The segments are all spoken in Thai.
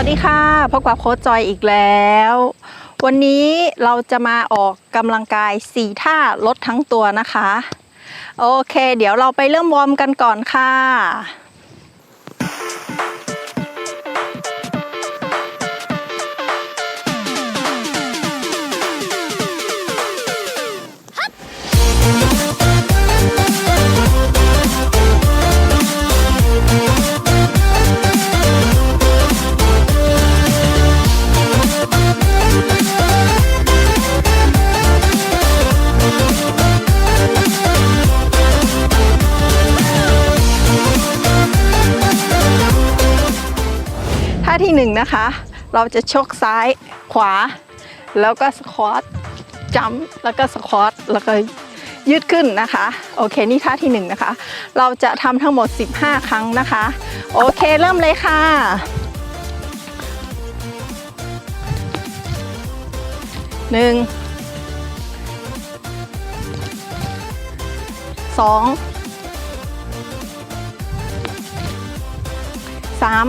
วัสดีค่ะพบกับโค้ชจอยอีกแล้ว วันนี้เราจะมาออกกำลังกาย4ท่าลดทั้งตัวนะคะ โอเค เดี๋ยวเราไปเริ่มวอร์มกันก่อนค่ะ ท่าที่หนึ่งนะคะ เราจะชกซ้ายขวา แล้วก็สควอตจัมแล้วก็สควอตแล้วก็ยืดขึ้นนะคะ โอเค นี่ท่าที่หนึ่งนะคะ เราจะทำทั้งหมด 15 ครั้งนะคะ โอเค เริ่มเลยค่ะหนึ่งสองสาม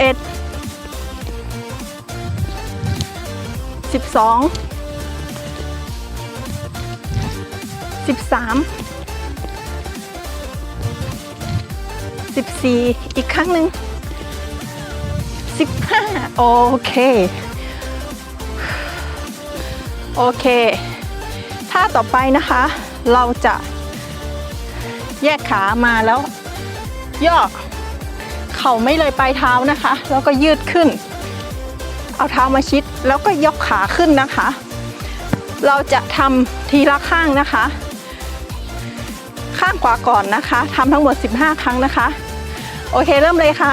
เอ็ดสิบสองสิบสามสิบสี่อีกครั้งหนึ่งสิบห้าโอเค โอเค ท่าต่อไปนะคะ เราจะแยกขามาแล้ว ย่อ เข่าไม่เลยปลายเท้านะคะ แล้วก็ยืดขึ้น เอาเท้ามาชิดแล้วก็ยกขาขึ้นนะคะ เราจะทำทีละข้างนะคะ ข้างขวาก่อนนะคะทำทั้งหมด 15 ครั้งนะคะ โอเคเริ่มเลยค่ะ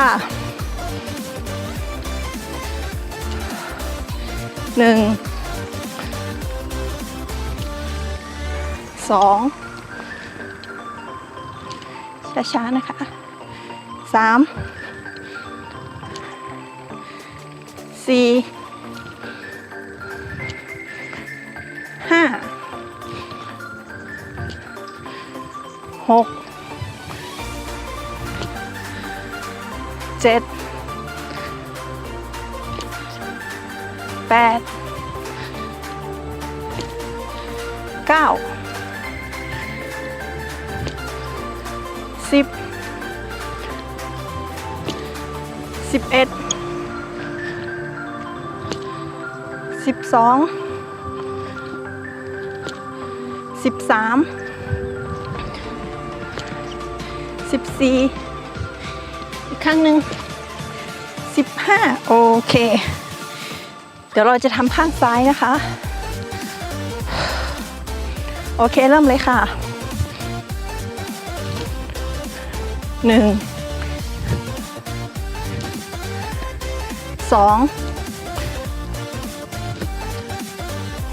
หนึ่งสองช้าๆนะคะสาม สี่ห้าหกเจ็ดแปดเก้าสิบสิบเอ็ด สิบสองสิบสามสิบสี่อีกครั้งหนึ่งสิบห้าโอเค เดี๋ยวเราจะทำข้างซ้ายนะคะ โอเคเริ่มเลยค่ะหนึ่งสอง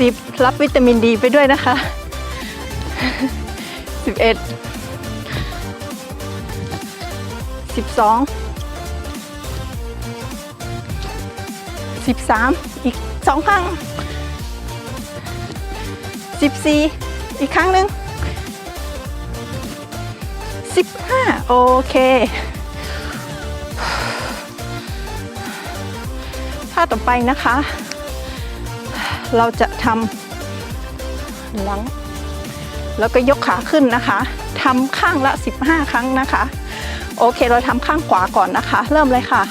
สิบรับวิตามินดีไปด้วยนะคะสิบเอ็ดสิบสองสิบสามอีกสองครั้งสิบสี่อีกครั้งหนึ่งสิบห้าโอเคท่าต่อไปนะคะ เราจะทำหลัง แล้วก็ยกขาขึ้นนะคะทำข้างละ 15 ครั้งนะคะ โอเคเราทำข้างขวาก่อนนะคะ เริ่มเลยค่ะ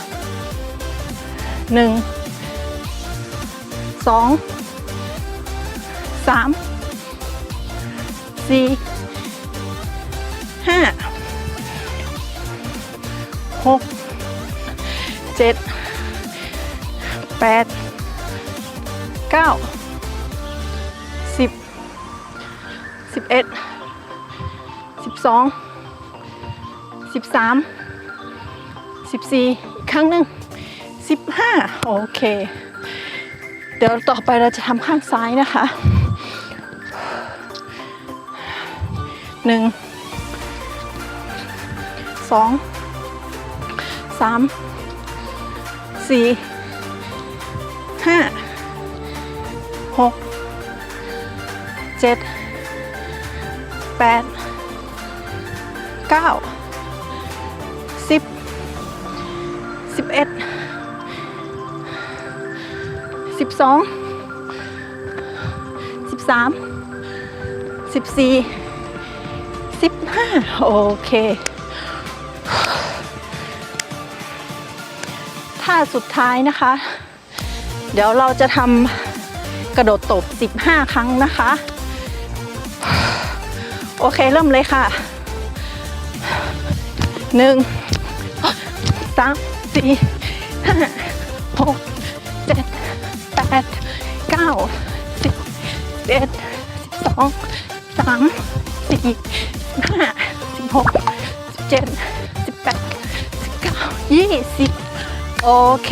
1 2 3 4 5 6 7 8 9 10 11 12 13 14อีกครั้งหนึ่ง15โอเค เดี๋ยวต่อไปเราจะทำข้างซ้ายนะคะหนึ่งสองสามสี่ห้า หกเจ็ดแปดเก้าสิบสิบเอ็ดสิบสองสิบสามสิบสี่สิบห้าโอเค ท่าสุดท้ายนะคะ เดี๋ยวเราจะทำ กระโดดตบ 15 ครั้งนะคะ โอเคเริ่มเลยค่ะหนึ่งสามสี่ห้าหกเจ็ดแปดเก้าสิบเอ็ดสิบสองสามสี่ห้าสิบหกสิบเจ็ดสิบแปดสิบเก้ายี่สิบโอเค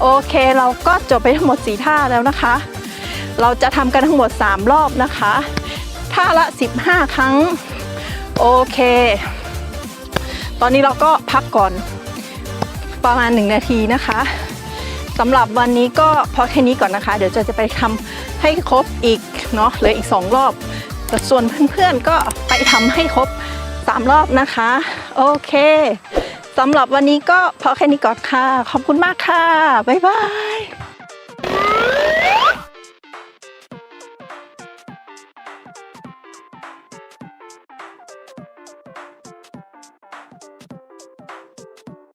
โอเคเราก็จบไปทั้งหมด 4 ท่าแล้วนะคะ เราจะทำกันทั้งหมด 3 รอบนะคะ ท่าละ 15 ครั้ง โอเค ตอนนี้เราก็พักก่อนประมาณ 1 นาทีนะคะสำหรับวันนี้ก็พอแค่นี้ก่อนนะคะ เดี๋ยวจะจะไปทำให้ครบอีกเนาะเหลืออีก 2 รอบแต่ส่วนเพื่อนๆก็ไปทำให้ครบ 3 รอบนะคะ โอเค สำหรับวันนี้ก็พอแค่นี้ก่อนค่ะ ขอบคุณมากค่ะ บ๊ายบาย